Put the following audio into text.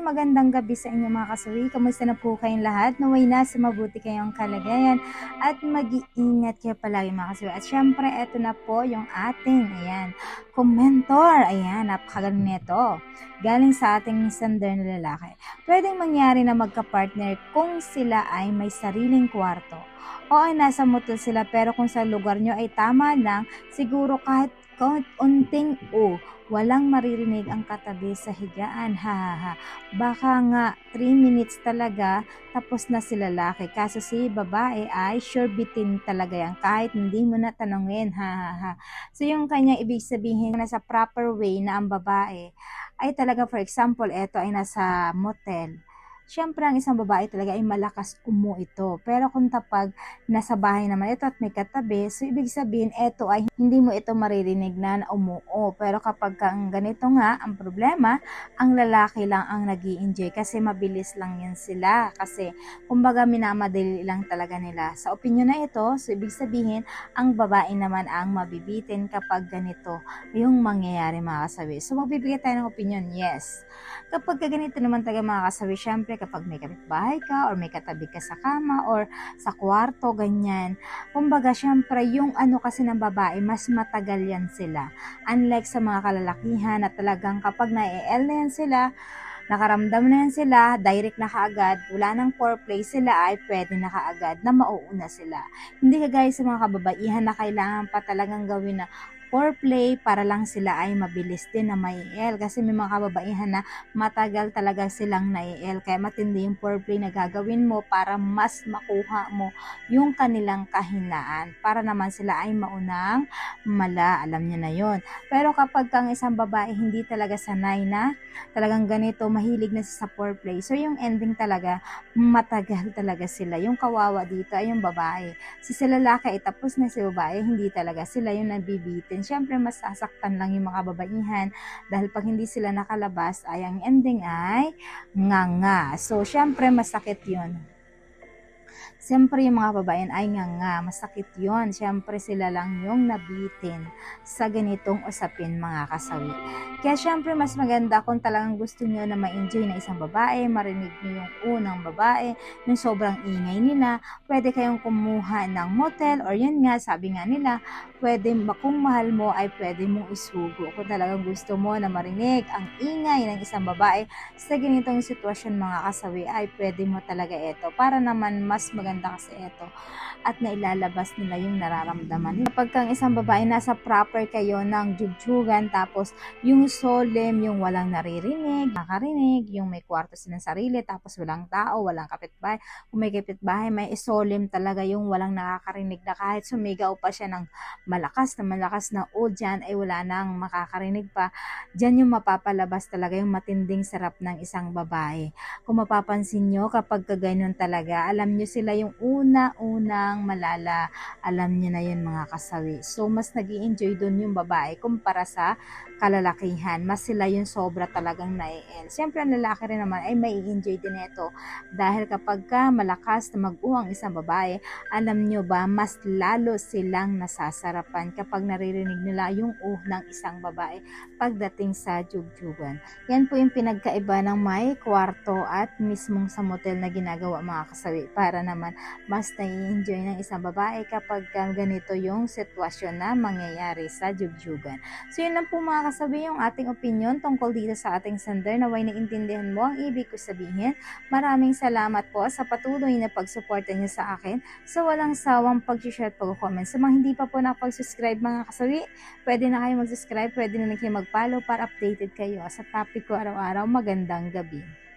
magandang gabi sa inyo mga kasawi. Kamusta na po kayong lahat? Naway na sa mabuti kayong kalagayan at mag-iingat kayo palagi mga kasawi. At syempre, eto na po yung ating, ayan, commentor. Ayan, napakagaling nito. Galing sa ating sender na lalaki. Pwedeng mangyari na magka-partner kung sila ay may sariling kwarto. O ay nasa motel sila pero kung sa lugar nyo ay tama lang, siguro kahit kahit unting o walang maririnig ang katabi sa higaan. Ha, ha, ha. Baka nga 3 minutes talaga tapos na si lalaki. Kaso si babae ay sure bitin talaga yan kahit hindi mo na tanongin. Ha, ha, ha. So yung kanyang ibig sabihin na sa proper way na ang babae ay talaga for example, eto ay nasa motel Siyempre, ang isang babae talaga ay malakas umu ito. Pero kung tapag nasa bahay naman ito at may katabi, so ibig sabihin, ito ay hindi mo ito maririnig na umuo. Pero kapag ang ganito nga, ang problema, ang lalaki lang ang nag enjoy kasi mabilis lang yan sila. Kasi, kumbaga, minamadali lang talaga nila. Sa opinion na ito, so ibig sabihin, ang babae naman ang mabibitin kapag ganito yung mangyayari mga kasawi. So, magbibigay tayo ng opinion, yes. Kapag ganito naman talaga mga kasawi, syempre, kapag may kapitbahay ka or may katabi ka sa kama or sa kwarto, ganyan. Kumbaga, syempre, yung ano kasi ng babae, mas matagal yan sila. Unlike sa mga kalalakihan na talagang kapag na-EL na yan sila, nakaramdam na yan sila, direct na kaagad, wala nang foreplay sila ay pwede na kaagad na mauuna sila. Hindi kagaya sa mga kababaihan na kailangan pa talagang gawin na foreplay para lang sila ay mabilis din na may-el. Kasi may mga kababaihan na matagal talaga silang na-el. Kaya matindi yung foreplay na gagawin mo para mas makuha mo yung kanilang kahinaan. Para naman sila ay maunang mala. Alam niyo na yon Pero kapag kang isang babae hindi talaga sanay na talagang ganito, mahilig na sa foreplay. So yung ending talaga, matagal talaga sila. Yung kawawa dito ay yung babae. Si sila lalaki, tapos na si babae, hindi talaga sila yung nabibitin natin, syempre masasaktan lang yung mga babaihan dahil pag hindi sila nakalabas ay ang ending ay nga nga. So, syempre masakit yun. Siyempre yung mga babae ay nga nga, masakit yon. Siyempre sila lang yung nabitin sa ganitong usapin mga kasawi. Kaya siyempre mas maganda kung talagang gusto niyo na ma-enjoy na isang babae, marinig niyo yung unang babae, yung sobrang ingay nila, pwede kayong kumuha ng motel or yun nga, sabi nga nila, pwede, kung mahal mo ay pwede mong isugo. Kung talagang gusto mo na marinig ang ingay ng isang babae sa ganitong sitwasyon mga kasawi ay pwede mo talaga ito para naman mas maganda maganda kasi ito at nailalabas nila yung nararamdaman. Kapag kang isang babae, nasa proper kayo ng jugjugan, tapos yung solemn, yung walang naririnig, nakarinig, yung may kwarto silang sarili, tapos walang tao, walang kapitbahay. Kung may kapitbahay, may solemn talaga yung walang nakakarinig na kahit sumigaw pa siya ng malakas na malakas na o dyan ay wala nang makakarinig pa. Dyan yung mapapalabas talaga yung matinding sarap ng isang babae. Kung mapapansin nyo, kapag kaganon talaga, alam nyo sila yung una-unang malala. Alam niyo na yun mga kasawi. So, mas nag enjoy doon yung babae kumpara sa kalalakihan. Mas sila yung sobra talagang nai-en. Siyempre, ang lalaki rin naman ay may enjoy din ito. Dahil kapag ka malakas na mag-uwang isang babae, alam nyo ba, mas lalo silang nasasarapan kapag naririnig nila yung uh ng isang babae pagdating sa jugjugan. Yan po yung pinagkaiba ng may kwarto at mismong sa motel na ginagawa mga kasawi para naman naman mas nai-enjoy ng isang babae kapag ganito yung sitwasyon na mangyayari sa jugjugan. So yun lang po mga kasabi yung ating opinion tungkol dito sa ating sender na way naintindihan mo ang ibig ko sabihin. Maraming salamat po sa patuloy na pagsuporta niyo sa akin sa walang sawang pag-share pag-comment. Sa mga hindi pa po nakapag-subscribe mga kasabi, pwede na kayo mag-subscribe, pwede na kayo mag-follow para updated kayo sa topic ko araw-araw. Magandang gabi.